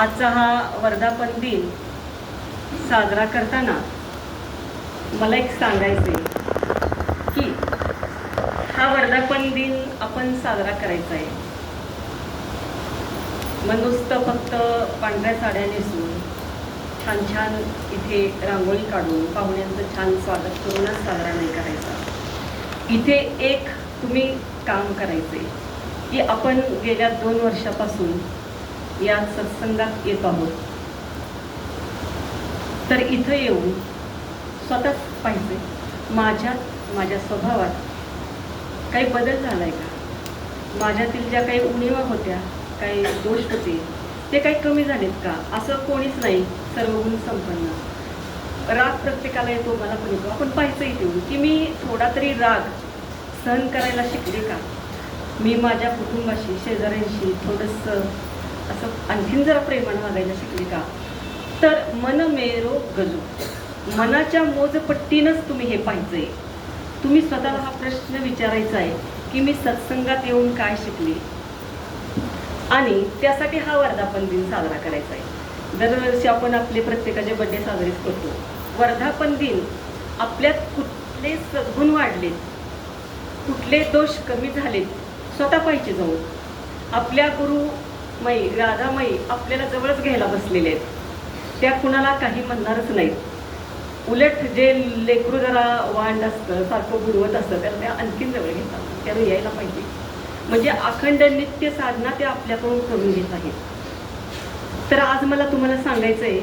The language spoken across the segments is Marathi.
आजचा हा वर्धापन दिन साजरा करताना मला एक सांगायचं आहे की हा वर्धापन दिन आपण साजरा करायचा आहे मग नुसतं फक्त पांढऱ्या साड्या नेसून छान छान इथे रांगोळी काढून पाहुण्यांचं छान स्वागत करूनच साजरा नाही करायचा. इथे एक तुम्ही काम करायचे की आपण गेल्या दोन वर्षापासून या सत्संगात येत आहोत. तर इथं येऊन स्वतःच पाहिजे. माझ्यात माझ्या स्वभावात काही बदल झाला आहे का? माझ्यातील ज्या काही उणीवा होत्या काही दोष होते ते काही कमी झालेत का? असं कोणीच नाही सर्वगुण संपन्न. राग प्रत्येकाला येतो मला पण येतो. आपण पाहायचं इथे येऊन की मी थोडा तरी राग सहन करायला शिकले का? मी माझ्या कुटुंबाशी शेजाऱ्यांशी थोडंसं असं आणखीन जरा प्रेमानं वागायला शिकले का? तर मन मेरो गजू. मनाच्या मोजपट्टीनंच तुम्ही हे पाहिजे तुम्ही स्वतःला हा प्रश्न विचारायचा आहे की मी सत्संगात येऊन काय शिकले? आणि त्यासाठी हा वर्धापन दिन साजरा करायचा आहे दरवर्षी आपण आपले प्रत्येकाचे बड्डे साजरे करतो. वर्धापन दिन आपल्यात कुठले सद्गुण वाढलेत? कुठले दोष कमी झालेत? स्वतः पाहिजे जाऊन. आपल्या गुरु गुरुमाई राधामाई आपल्याला जवळच घ्यायला बसलेले आहेत. त्या कुणाला काही म्हणणारच नाहीत. उलट जे लेकरू जरा वांड असतं सारखं बुडवत असतं त्याला त्या आणखीन जवळ घेतात. त्याला यायला पाहिजे. म्हणजे अखंड नित्य साधना ते आपल्याकडून करून घेत आहेत. तर आज मला तुम्हाला सांगायचं आहे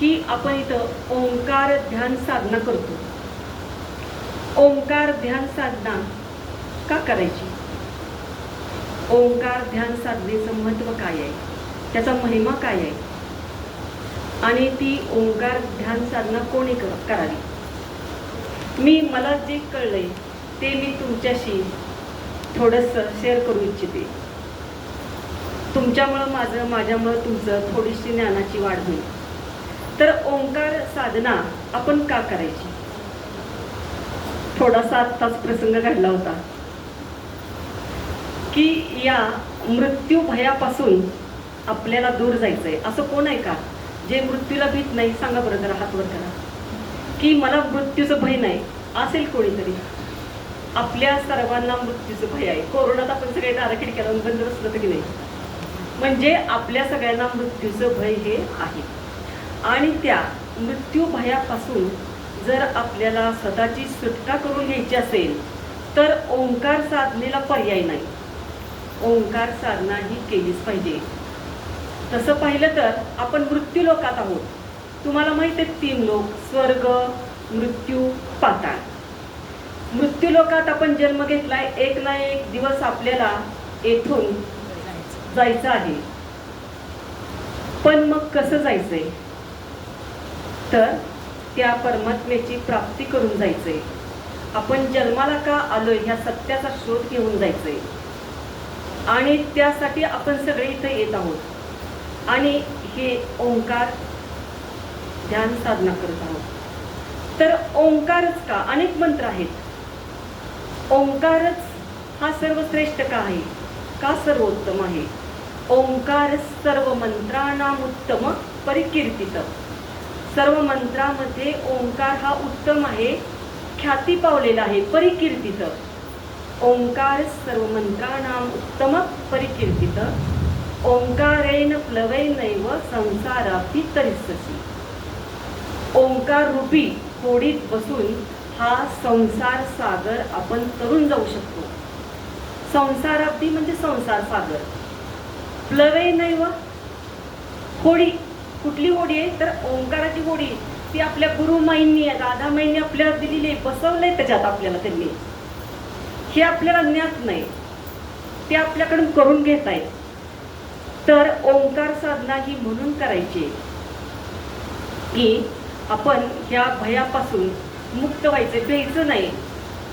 की आपण इथं ओंकार ध्यान साधना करतो. ओंकार ध्यान साधना का करायची? ओंकार ध्यान साधनेचं महत्त्व काय आहे? त्याचा महिमा काय आहे? आणि ती ओंकार ध्यान साधना कोणी करावी? मी मला जे कळले ते मी तुमच्याशी थोडंसं शेअर करू इच्छिते. तुमच्यामुळं माझं माझ्यामुळं तुमचं थोडीशी ज्ञानाची वाढ होईल. तर ओंकार साधना आपण का करायची? थोडासा आत्ताच प्रसंग घडला होता. की या मृत्यू भयापासून आपल्याला दूर जायचं आहे असं कोण आहे का? जे मृत्यूला भीत नाही सांगा बरं जरा हात वर करा की मला मृत्यूचं भय नाही असेल कोणीतरी. आपल्या सर्वांना मृत्यूचं भय आहे. कोरोनात आपण सगळे दारा खिडक्या लावून बंद बसलं तरी नाही. म्हणजे आपल्या सगळ्यांना मृत्यूचं भय हे आहे. आणि त्या मृत्यू भयापासून जर आपल्याला स्वतःची सुटका करून घ्यायची असेल तर ओंकार साधनेला पर्याय नाही. ओंकार साधना ही केलीच पाहिजे. तसं पाहिलं तर आपण मृत्यू लोकात आहोत. तुम्हाला माहीत आहेत तीन लोक स्वर्ग मृत्यू पाताळ. मृत्यू लोकात आपण जन्म घेतलाय एक ना एक दिवस आपल्याला येथून जायचं आहे. पण मग कसं जायचंय? तर त्या परमात्म्याची प्राप्ती करून जायचंय. आपण जन्माला का आलोय ह्या सत्याचा शोध घेऊन जायचंय. आणि त्यासाठी आपण सगळे इथं येत आहोत. आणि हे ओंकार ध्यान साधना करत आहोत. तर ओंकारच का? अनेक मंत्र आहेत. ओंकारच हा सर्वश्रेष्ठ का आहे? का सर्वोत्तम आहे? ओंकार सर्व मंत्राणाम उत्तम परिकीर्तित. सर्व मंत्रामध्ये ओंकार हा उत्तम आहे ख्याती पावलेला आहे परिकीर्तित. ओंकार सर्व मंत्राणाम उत्तम परिकीर्तित। ओंकारेन प्लवैनैव संसारापी तरिससी ओंकार रूपी होडीत बसून हा संसार सागर आपण तरून जाऊ शकतो। संसाराब्दी म्हणजे संसार सागर। प्लवे नैव होडी कुठली होडी आहे? तर ओंकाराची होडी ती आपल्या गुरुमाईंनी राधामाईंनी आपल्याला दिलेली आहे. बसवलंय त्याच्यात आपल्याला त्यांनी. हे आपल्याला ज्ञात नाही. ते आपल्याकडून करून घेत आहेत. तर ओंकार साधना ही म्हणून करायची आहे की आपण ह्या भयापासून मुक्त व्हायचं भ्यायचं नाही.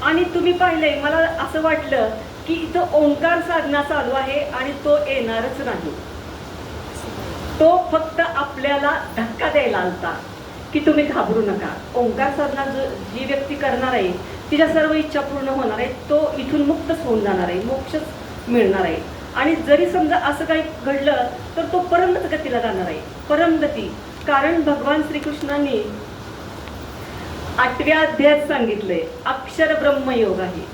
आणि तुम्ही पाहिलंय मला असं वाटलं की इथं ओंकार साधना चालू आहे आणि तो येणारच नाही. तो फक्त आपल्याला धक्का द्यायला आलता की तुम्ही घाबरू नका. ओंकार साधना जो जी व्यक्ती करणार आहे तिच्या सर्व इच्छा पूर्ण होणार आहे तो इथून मुक्तच होऊन जाणार आहे मोक्षच मिळणार आहे. आणि जरी समजा असं काही घडलं तर तो परमगतीला जाणार आहे. परमगती. कारण भगवान श्रीकृष्णांनी आठव्या अध्यायात सांगितलंय अक्षर ब्रह्मयोग आहे.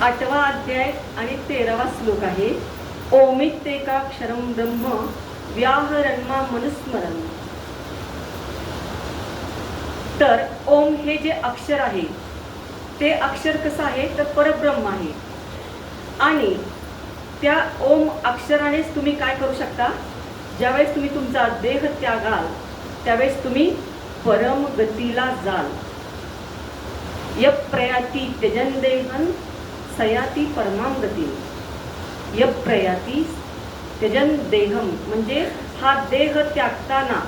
आठवा अध्याय आणि तेरावा श्लोक आहे ओमित्येकाक्षरम ब्रह्म व्याहरणमा मनुस्मरण तर ओम हे जे अक्षर आहे ते अक्षर कसं आहे? तर परब्रह्म आहे. आणि त्या ओम अक्षरानेच तुम्ही काय करू शकता? ज्यावेळेस तुम्ही तुमचा देह त्यागाल त्यावेळेस तुम्ही परम गतीला जाल. यप्रयाती त्यजन देहन सयाती परमाम गती यप्रयाती त्यजन देहम म्हणजे हा देह त्यागताना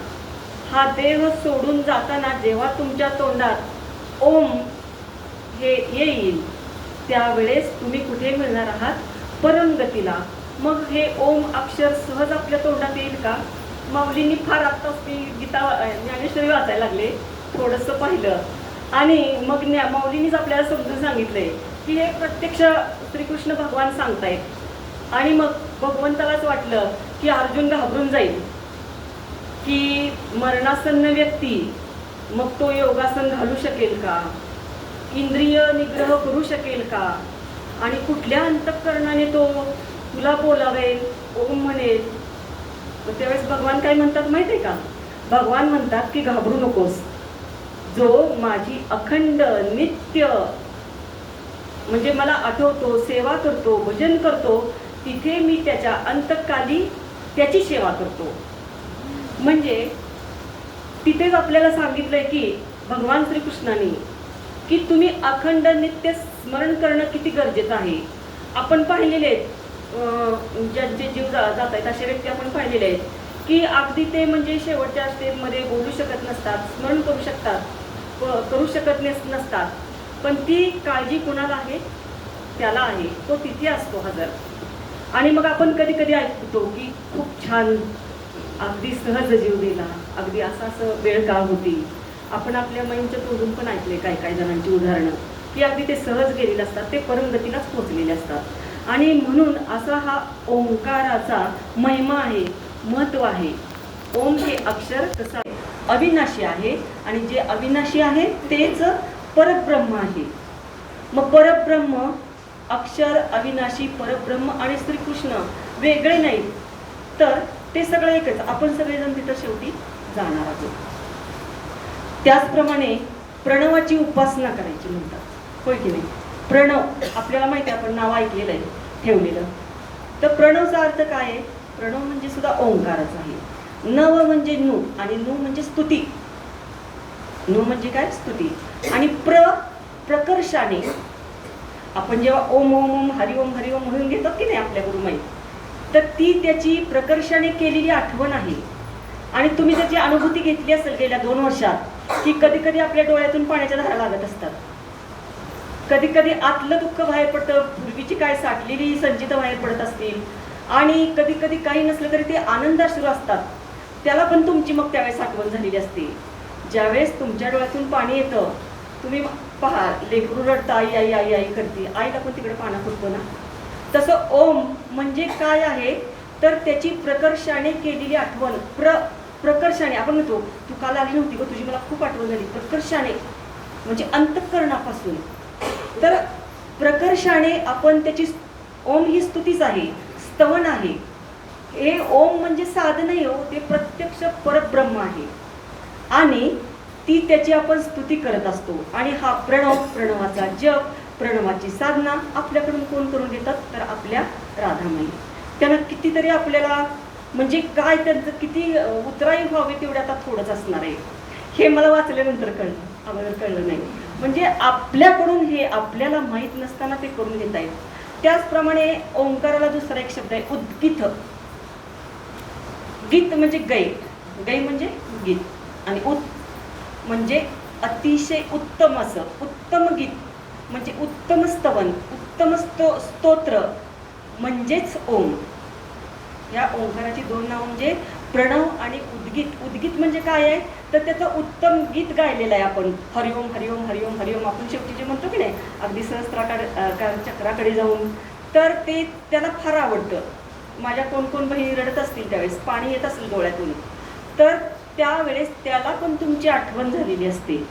हा देह सोडून जाताना जेव्हा तुमच्या तोंडात ओम हे येईल त्यावेळेस तुम्ही कुठे मिळणार आहात? परमगतीला. मग हे ओम अक्षर सहज आपल्या तोंडात येईल का? माऊलींनी फार आत्ताच ती गीता ज्ञानेश्वरी वाचायला लागले थोडंसं पाहिलं. आणि मग ज्ञा माऊलींनीच आपल्याला समजून सांगितलंय की हे प्रत्यक्ष श्रीकृष्ण भगवान सांगतायत. आणि मग भगवंतालाच वाटलं की अर्जुन घाबरून जाईल. की मरणासन्न व्यक्ती मग तो योगासन घालू शकेल का? इंद्रिय निग्रह करू शकेल का? आणि कुठल्या अंतःकरणाने तो तुला बोलावेल? ओम म्हणेल. मग त्यावेळेस भगवान काय म्हणतात माहिती आहे का? भगवान म्हणतात की घाबरू नकोस. जो माझी अखंड नित्य म्हणजे मला आठवतो सेवा करतो भजन करतो तिथे मी त्याच्या अंतकाली त्याची सेवा करतो. म्हणजे तिथेच आपल्याला सांगितलंय की भगवान श्रीकृष्णाने की तुम्ही अखंड नित्य स्मरण करणं किती गरजेचं आहे. आपण पाहिलेले आहेत ज्यांचे जीव जा- जात आहेत असे व्यक्ती आपण पाहिलेले आहेत की अगदी ते म्हणजे शेवटच्या स्टेपमध्ये बोलू शकत नसतात स्मरण करू शकतात प- करू शकत नस नसतात. पण ती काळजी कुणाला आहे? त्याला आहे. तो तिथे असतो हजर. आणि मग आपण कधी कधी ऐकतो की खूप छान अगदी सहज जीव दिला अगदी असं असं वेळ का होती? आपण आपल्या मैंच्या तोडून पण ऐकले काही काही जणांची उदाहरणं. की अगदी ते सहज गेलेले असतात ते परमगतीलाच पोचलेले असतात. आणि म्हणून असा हा ओंकाराचा महिमा आहे महत्त्व आहे. ओम हे अक्षर कसं आहे अविनाशी आहे आणि जे अविनाशी आहे तेच परब्रह्म आहे. मग परब्रह्म अक्षर अविनाशी परब्रह्म आणि श्रीकृष्ण वेगळे नाहीत. तर ते सगळं एकच. आपण सगळेजण तिथं शेवटी जाणार आहोत. त्याचप्रमाणे प्रणवाची उपासना करायची म्हणतात. होय की नाही? प्रणव आपल्याला माहिती आहे आपण नाव ऐकलेलं आहे ठेवलेलं. तर प्रणवचा अर्थ काय आहे? प्रणव म्हणजे सुद्धा ओंकारच आहे. नव म्हणजे नु आणि नु म्हणजे स्तुती. नु म्हणजे काय? स्तुती. आणि प्र प्रकर्षाने. आपण जेव्हा ओम ओम ओम हरिओम हरिओम म्हणून घेतात की नाही आपल्या गुरुमाई? तर ती त्याची प्रकर्षाने केलेली आठवण आहे. आणि तुम्ही त्याची अनुभूती घेतली असेल गेल्या दोन वर्षात की कधी कधी आपल्या डोळ्यातून पाण्याच्या धारा लागत असतात. कधी कधी आतलं दुःख बाहेर पडतं पूर्वीची काय साठलेली संचित बाहेर पडत असतील. आणि कधी कधी काही नसलं तरी ते आनंदाश्रू असतात. त्याला पण तुमची मग त्यावेळेस आठवण झालेली असते. ज्यावेळेस तुमच्या डोळ्यातून पाणी येतं तुम्ही पहा लेकरू रडतं आई आई आई आई करते. आईला पण तिकडे पाना फुटतो ना? तसं ओम म्हणजे काय आहे? तर त्याची प्रकर्षाने केलेली आठवण प्र प्रकर्षाने आपण म्हणतो तू काल आली नव्हती ग तुझी मला खूप आठवण झाली. प्रकर्षाने म्हणजे अंतःकरणापासून. तर प्रकर्षाने आपण त्याची ओम ही स्तुतीच आहे स्तवन आहे. हे ओम म्हणजे साधन हो ते प्रत्यक्ष परब्रह्म आहे. आणि ती त्याची आपण स्तुती करत असतो. आणि हा प्रणव प्रणवाचा जप प्रणवाची साधना आपल्याकडून कोण करून घेतात तर आपल्या राधामाई. त्यांना कितीतरी आपल्याला म्हणजे काय त्यांचं किती उतराई व्हावी तेवढे आता थोडंच असणार आहे. हे मला वाचल्यानंतर कळलं. अगोदर कळलं नाही. म्हणजे आपल्याकडून हे आपल्याला माहीत नसताना ते करून घेता येत त्याचप्रमाणे ओंकाराला दुसरा एक शब्द आहे उद्गीत गीत म्हणजे गै. गै म्हणजे गीत. आणि उत म्हणजे अतिशय उत्तम असं. उत्तम गीत. म्हणजे उत्तम स्तवन उत्तम स्तो स्तोत्र म्हणजेच ओम. या ओंकाराची दोन नाव म्हणजे प्रणव आणि उद्गीत. उद्गीत म्हणजे काय आहे? तर त्याचं उत्तम गीत गायलेलं आहे आपण. हरिओम हरिओम हरिओम हरिओम. आपण शेवटी जे म्हणतो की नाही अगदी सहस्त्राकार चक्राकडे जाऊन. तर ते त्याला फार आवडतं. माझ्या कोण कोण बहिणी रडत असतील त्यावेळेस पाणी येत असेल डोळ्यातून. तर त्यावेळेस त्याला पण तुमची आठवण झालेली असते.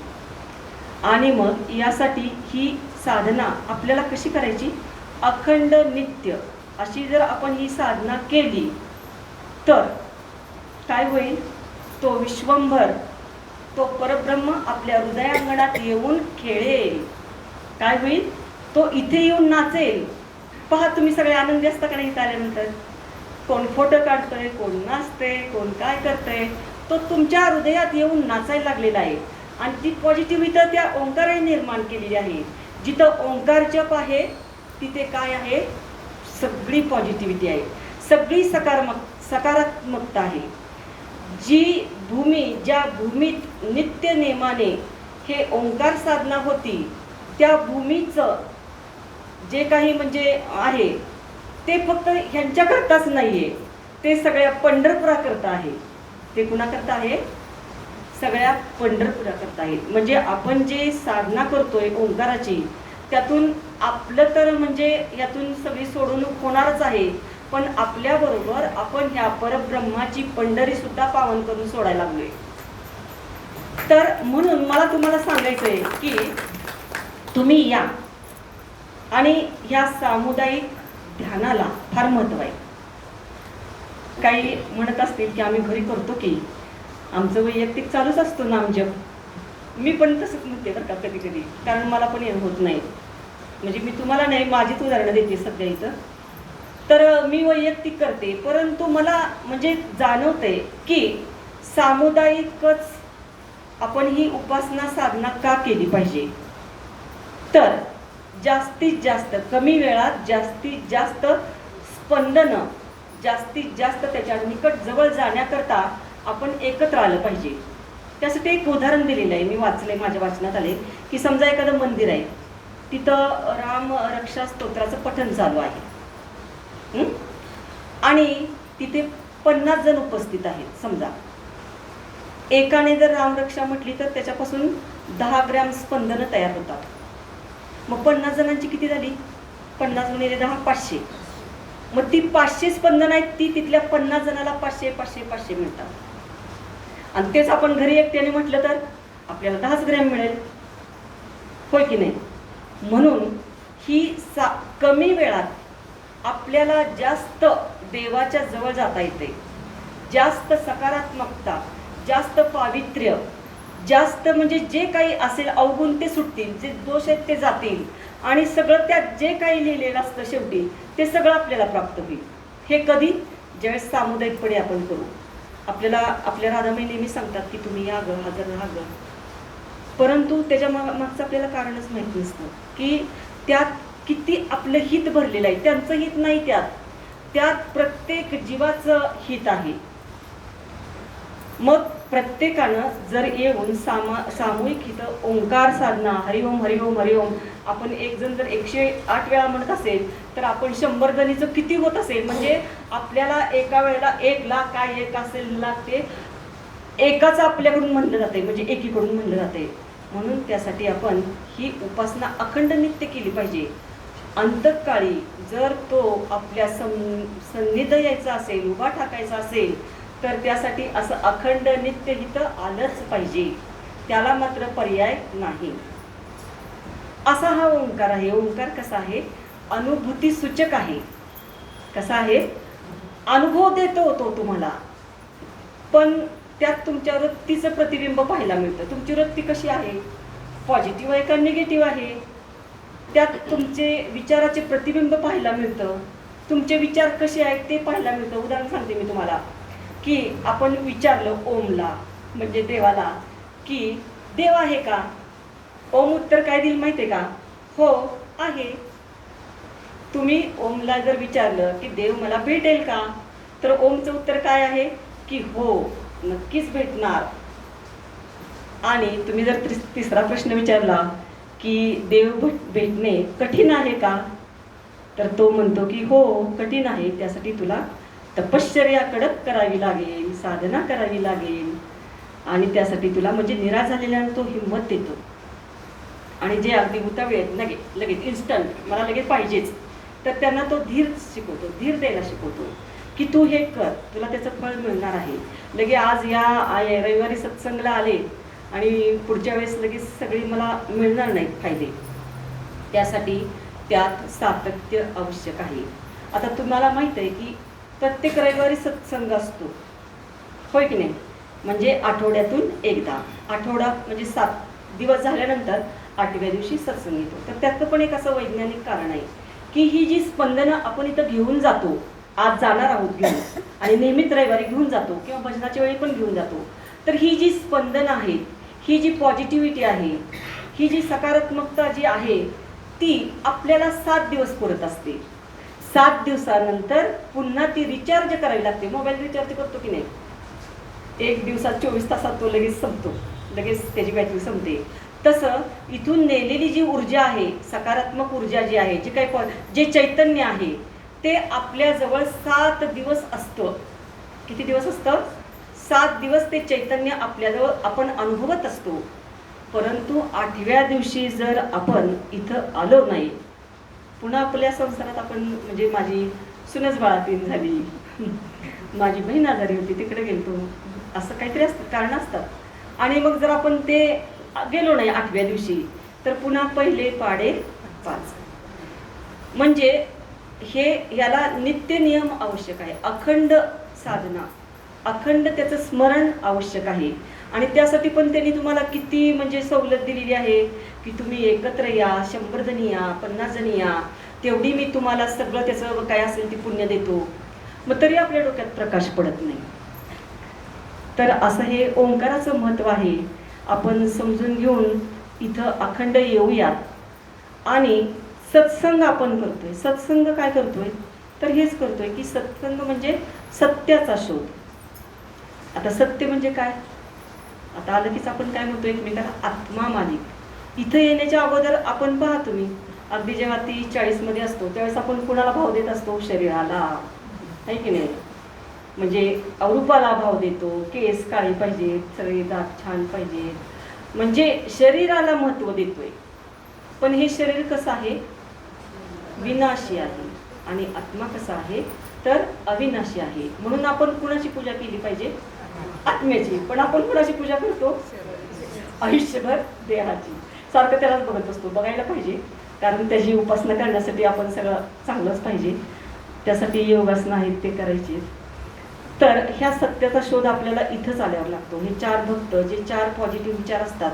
आणि मग यासाठी ही साधना आपल्याला कशी करायची? अखंड नित्य अशी जर आपण ही साधना केली तर काय होईल? तो विश्वंभर तो परब्रह्म आपल्या हृदयांगणात येऊन खेळेल. काय होईल? तो इथे येऊन नाचेल. पहा तुम्ही सगळे आनंदी असता का नाही इथं आल्यानंतर? कोण फोटो काढतोय कोण नाचते कोण काय करतंय? तो तुमच्या हृदयात येऊन नाचायला लागलेला आहे. आणि ती पॉझिटिव्हिटी त्या ओंकाराने निर्माण केलेली आहे. जिथं ओंकार जप आहे तिथे काय आहे? सगळी पॉझिटिव्हिटी आहे. सगळी सकारात्मक सकारात्मकता आहे. जी भूमी ज्या भूमीत नित्य नेमाने हे ओंकार साधना होती त्या भूमीचं जे काही म्हणजे आहे ते फक्त ह्यांच्याकरताच नाही आहे ते सगळ्या पंढरपुराकरता आहे. ते कुणाकरता आहे? सगळ्या पंढरपुरा करता येईल. म्हणजे आपण जे साधना करतोय ओंकाराची त्यातून आपलं तर म्हणजे यातून सगळी सोडवणूक होणारच आहे. पण आपल्याबरोबर आपण ह्या परब्रह्माची पंढरी सुद्धा पावन करून सोडायला लागलोय. तर म्हणून मला तुम्हाला सांगायचं आहे की तुम्ही या. आणि ह्या सामुदायिक ध्यानाला फार महत्त्व आहे. काही म्हणत असतील की आम्ही घरी करतो की? आमचं वैयक्तिक चालूच असतो आमच्या. मी पण तसंच म्हणते बरं का कधी कधी कारण मला पण हे होत नाही. म्हणजे मी तुम्हाला नाही माझीच उदाहरणं देते सध्या इथं. तर मी वैयक्तिक करते. परंतु मला म्हणजे जाणवते की सामुदायिकच आपण ही उपासना साधना का केली पाहिजे? तर जास्तीत जास्त कमी वेळात जास्तीत जास्त स्पंदनं जास्तीत जास्त त्याच्या निकट जवळ जाण्याकरता आपण एकत्र आलं पाहिजे. त्यासाठी एक उदाहरण दिलेलं आहे. मी वाचलंय माझ्या वाचनात आले की समजा एखादं मंदिर आहे. तिथं राम रक्षा स्तोत्राचं पठण चालू आहे. आणि तिथे पन्नास जण उपस्थित आहेत. समजा एकाने जर रामरक्षा म्हटली तर त्याच्यापासून दहा ग्रॅम स्पंदनं तयार होतात. मग पन्नास जणांची किती झाली? पन्नास गुणिले दहा पाचशे. मग ती पाचशे स्पंदन आहेत ती तिथल्या पन्नास जणाला पाचशे पाचशे पाचशे मिळतात. आणि तेच आपण घरी एकट्याने म्हटलं तर आपल्याला दहाच ग्रॅम मिळेल. होय की नाही? म्हणून ही सा कमी वेळात आपल्याला जास्त देवाच्या जवळ जाता येते. जास्त सकारात्मकता जास्त पावित्र्य जास्त म्हणजे जे काही असेल अवगुण ते सुटतील जे दोष आहेत ते जातील. आणि सगळं त्यात जे काही लिहिलेलं असतं शेवटी ते सगळं आपल्याला प्राप्त होईल. हे कधी? ज्यावेळेस सामुदायिकपणे आपण करू. आपल्याला आपल्या राधामाई नेहमी सांगतात की तुम्ही या गं हजर राहा गं. परंतु त्याच्या मा मागचं आपल्याला कारणच माहीत नसतं. की त्यात किती आपलं हित भरलेलं आहे. त्यांचं हित नाही त्यात. त्यात प्रत्येक जीवाचं हित आहे. मग प्रत्येकानं जर येऊन सामा सामूहिक इथं ओंकार साधना हरिओम हरिओम हरिओम आपण एक जण जर एकशे आठ वेळा म्हणत असेल तर आपण शंभर जणीचं किती होत असेल? म्हणजे आपल्याला एका वेळेला एक लाख काय एक असेल लाख ते एकाच आपल्याकडून म्हणलं जाते म्हणजे एकीकडून म्हणलं जाते म्हणून त्यासाठी आपण ही उपासना अखंड नित्य केली पाहिजे. अंतकाळी जर तो आपल्या सं सन्निध यायचा असेल उभा टाकायचा असेल तर त्यासाठी असं अखंड नित्य आलंच पाहिजे. त्याला मात्र पर्याय नाही. असा हा ओंकार आहे. ओंकार कसा आहे? अनुभूती सूचक आहे. कसा आहे? अनुभव देतो तो तुम्हाला. पण त्यात तुमच्या वृत्तीचं प्रतिबिंब पाहायला मिळतं. तुमची वृत्ती कशी आहे? पॉझिटिव्ह आहे का निगेटिव्ह आहे? त्यात तुमचे विचाराचे प्रतिबिंब पाहायला मिळतं. तुमचे विचार कसे आहेत ते पाहायला मिळतं. उदाहरण सांगते मी तुम्हाला. की आपण विचारलं ओमला म्हणजे देवाला की देव आहे का? ओम उत्तर काय देईल माहिती आहे का? हो आहे. तुम्ही ओमला जर विचारलं की देव मला भेटेल का? तर ओमचं उत्तर काय आहे? की हो नक्कीच भेटणार. आणि तुम्ही जर तिस- तिसरा प्रश्न विचारला की देव भेट- भेटणे कठीण आहे का? तर तो म्हणतो की हो कठीण आहे. त्यासाठी तुला तपश्चर्या कडक करावी लागेल साधना करावी लागेल. आणि त्यासाठी तुला म्हणजे निराश झालेल्यानं तो हिंमत देतो. आणि जे अगदी उतावे आहेत लगेच लगेच इन्स्टंट मला लगेच पाहिजेच. तर त्यांना तो धीर शिकवतो धीर द्यायला शिकवतो की तू हे कर तुला त्याचं फळ मिळणार आहे. लगे आज या रविवारी सत्संगला आले आणि पुढच्या वेळेस लगेच सगळी मला मिळणार नाहीत फायदे. त्यासाठी त्यात सातत्य आवश्यक आहे. आता तुम्हाला माहीत आहे की प्रत्येक रविवारी सत्संग असतो. होय की नाही? म्हणजे आठवड्यातून एकदा. आठवडा म्हणजे सात दिवस झाल्यानंतर आठव्या दिवशी सत्संग येतो. तर त्याचं पण एक असं वैज्ञानिक कारण आहे की ही जी स्पंदनं आपण इथं घेऊन जातो आज जाणार आहोत घेऊन आणि नियमित रविवारी घेऊन जातो किंवा भजनाच्या वेळी पण घेऊन जातो तर ही जी स्पंदनं आहे ही जी पॉझिटिव्हिटी आहे ही जी सकारात्मकता जी आहे ती आपल्याला सात दिवस पुरत असते. सात दिवसानंतर पुन्हा ती रिचार्ज करावी लागते. मोबाईल रिचार्ज करतो की नाही? एक दिवसात चोवीस तासात तो लगेच संपतो. लगेच त्याची बॅटरी संपते. तसं इथून नेलेली जी ऊर्जा आहे सकारात्मक ऊर्जा जी आहे जी काही जे चैतन्य आहे ते आपल्याजवळ सात दिवस असतं. किती दिवस असतं? सात दिवस ते चैतन्य आपल्याजवळ आपण अनुभवत असतो. परंतु आठव्या दिवशी जर आपण इथं आलो नाही पुन्हा आपल्या संसारात आपण म्हणजे माझी सुनच बाळातीन झाली. माझी बहीण आजारी होती तिकडे गेलतो. असं काहीतरी असतं कारण असतात आणि मग जर आपण ते गेलो नाही आठव्या दिवशी तर पुन्हा पहिले पाडे पाच. म्हणजे हे याला नित्य नियम आवश्यक आहे. अखंड साधना. अखंड त्याचं स्मरण आवश्यक आहे. आणि त्यासाठी पण त्यांनी तुम्हाला किती म्हणजे सवलत दिलेली आहे की तुम्ही एकत्र या शंभर जणी या पन्नास जणी या. तेवढी मी तुम्हाला सगळं त्याचं काय असेल ती पुण्य देतो. मग तरी आपल्या डोक्यात प्रकाश पडत नाही. तर असं हे ओंकाराचं महत्त्व आहे. आपण समजून घेऊन इथं अखंड येऊयात. आणि सत्संग आपण करतोय. सत्संग काय करतोय? तर हेच करतोय की सत्संग म्हणजे सत्याचा शोध. आता सत्य म्हणजे काय? आता आलं कीच आपण काय म्हणतो एकमेकाला आत्मा मालिक इथं येण्याच्या अगोदर आपण पहा तुम्ही. अगदी जेव्हा ती चाळीसमध्ये असतो त्यावेळेस आपण कुणाला भाव देत असतो? शरीराला. आहे की नाही? म्हणजे अरूपाला भाव देतो. केस काळी पाहिजेत सगळे दात छान पाहिजेत म्हणजे शरीराला महत्त्व देतोय. पण हे शरीर कसं आहे? विनाशी आहे. आणि आत्मा कसा आहे? तर अविनाशी आहे. म्हणून आपण कुणाची पूजा केली पाहिजे? आत्म्याची. पण आपण कुणाची पूजा करतो. आयुष्यभर देहाची. सारखं त्यालाच बघत असतो. बघायला पाहिजे. कारण त्याची उपासना करण्यासाठी आपण सगळं चांगलंच पाहिजे. त्यासाठी योगासनं आहेत ते करायचे तर ह्या सत्याचा शोध आपल्याला इथंच आल्यावर लागतो. हे चार भक्त जे चार पॉझिटिव्ह विचार असतात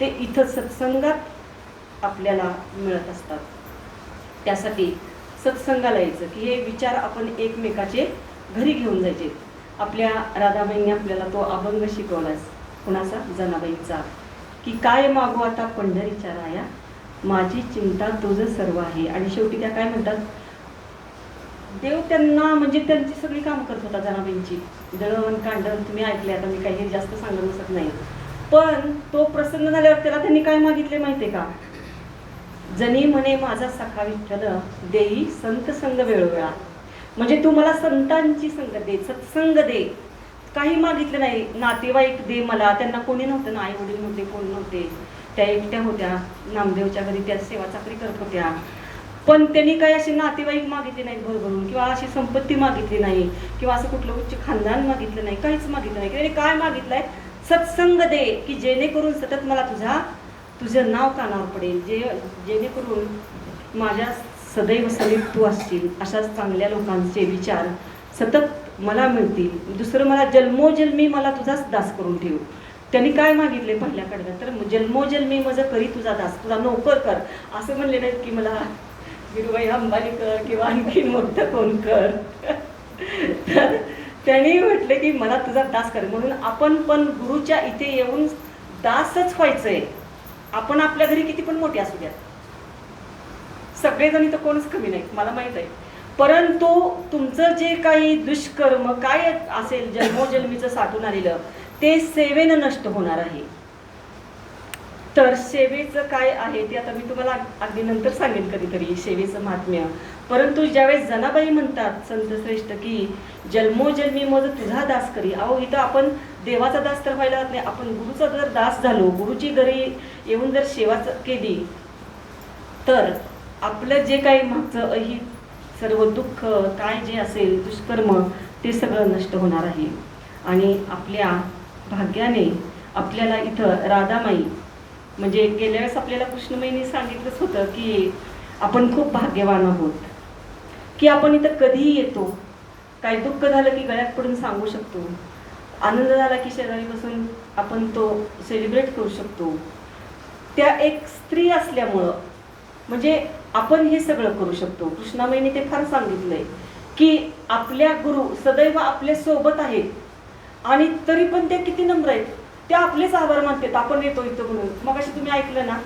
ते इथं सत्संगात आपल्याला मिळत असतात. त्यासाठी सत्संगाला यायचं की हे विचार आपण एकमेकाचे घरी घेऊन जायचे. आपल्या राधाबाईंनी आपल्याला तो अभंग शिकवलाच कुणाचा? जनाबाईंचा. की काय मागू आता पंढरीच्या राया? माझी चिंता तुझं सर्व आहे. आणि शेवटी त्या काय म्हणतात? देव त्यांना म्हणजे त्यांची सगळी काम करत होता जनाबाईंची. दळण कांडण तुम्ही ऐकले आता मी काही जास्त सांगत बसत नाही. पण तो प्रसन्न झाल्यावर त्याला त्यांनी काय मागितले माहितीये का? जनी म्हणे माझा सखा विठ्ठल देई संत संग वेळोवेळा. म्हणजे तू मला संतांची संगत दे सत्संग दे. काही मागितलं नाही. नातेवाईक दे मला. त्यांना कोणी नव्हतं ना आई वडील नव्हते कोण नव्हते. त्या एकट्या होत्या. नामदेवच्या घरी त्या सेवा चाकरी करत होत्या. पण त्यांनी काही असे नातेवाईक मागितले नाहीत भरभरून किंवा अशी संपत्ती मागितली नाही किंवा असं कुठलं उच्च खानदान मागितलं नाही काहीच मागितलं नाही. त्यांनी काय मागितलंय? सत्संग दे की जेणेकरून सतत मला तुझा तुझं नाव कानावर पडेल. जे जेणेकरून माझ्या सदैव समीप तू असशील अशाच चांगल्या लोकांचे विचार सतत मला मिळतील. दुसरं मला जन्मोजन्मी मला तुझाच दास करून ठेव. त्यांनी काय मागितले पहिल्या कडव्यात? तर जन्मोजन्मी माझं करी तुझा दास तुझा नोकर कर. असं म्हणले नाहीत की मला गिरुबाई अंबानी कर किंवा आणखीन मोठं कोण कर? तर त्यांनी म्हटले की मला तुझा दास कर. म्हणून आपण पण गुरुच्या इथे येऊन दासच व्हायचंय. आपण आपल्या घरी किती पण मोठे असू द्यात. सगळेजण इथं कोणच कमी नाही मला माहीत आहे. परंतु तुमचं जे काही दुष्कर्म काय असेल जन्मोजन्मीचं साठून आलेलं ते सेवेनं नष्ट होणार आहे. तर सेवेचं काय आहे ते आता मी तुम्हाला अगदी नंतर सांगेन कधीतरी सेवेचं महात्म्य. परंतु ज्यावेळेस जनाबाई म्हणतात संत श्रेष्ठ की जन्मोजन्मी मग तुझा दास करी अहो इथं आपण देवाचा दास तर व्हायला नाही आपण गुरुचा जर दास झालो गुरुची घरी येऊन जर सेवा केली तर आपलं जे काही मागचं अहित सर्व दुःख काय जे असेल दुष्कर्म ते सगळं नष्ट होणार आहे. आणि आपल्या भाग्याने आपल्याला इथं राधामाई म्हणजे गेल्या वेळेस आपल्याला कृष्णमयीने सांगितलंच होतं की आपण खूप भाग्यवान आहोत. की आपण इथं कधीही येतो. काही दुःख झालं की गळ्यात पडून सांगू शकतो. आनंद झाला की शेजारी बसून आपण तो सेलिब्रेट करू शकतो. त्या एक स्त्री असल्यामुळं म्हणजे आपण हे सगळं करू शकतो. कृष्णामाईने ते फार सांगितलंय की आपल्या गुरु सदैव आपल्यासोबत आहेत. आणि तरी पण त्या किती नम्र आहेत. त्या आपलेच आभार मानतात. आपण येतो इथं म्हणून. मग अशी तुम्ही ऐकलं ना?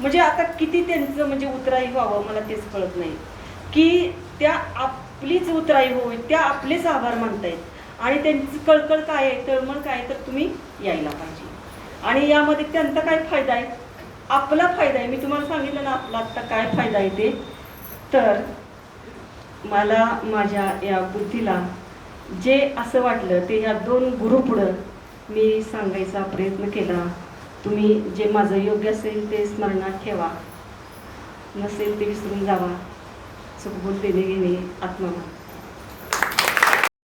म्हणजे आता किती त्यांचं म्हणजे उतराई व्हावं मला तेच कळत नाही. की त्या आपलीच उतराई होईल त्या आपलेच आभार मानतायत. आणि त्यांची कळकळ काय आहे तळमळ काय आहे तर तुम्ही यायला पाहिजे. आणि यामध्ये त्यांचा काय फायदा आहे? आपला फायदा आहे. मी तुम्हाला सांगितलं ना आपला आत्ता काय फायदा आहे ते. तर मला माझ्या या बुद्धीला जे असं वाटलं ते या दोन गुरुपुढं मी सांगायचा प्रयत्न केला. तुम्ही जे माझं योग्य असेल ते स्मरणात ठेवा. नसेल ते विसरून जावा. सुखबोल देणे घेणे आत्मा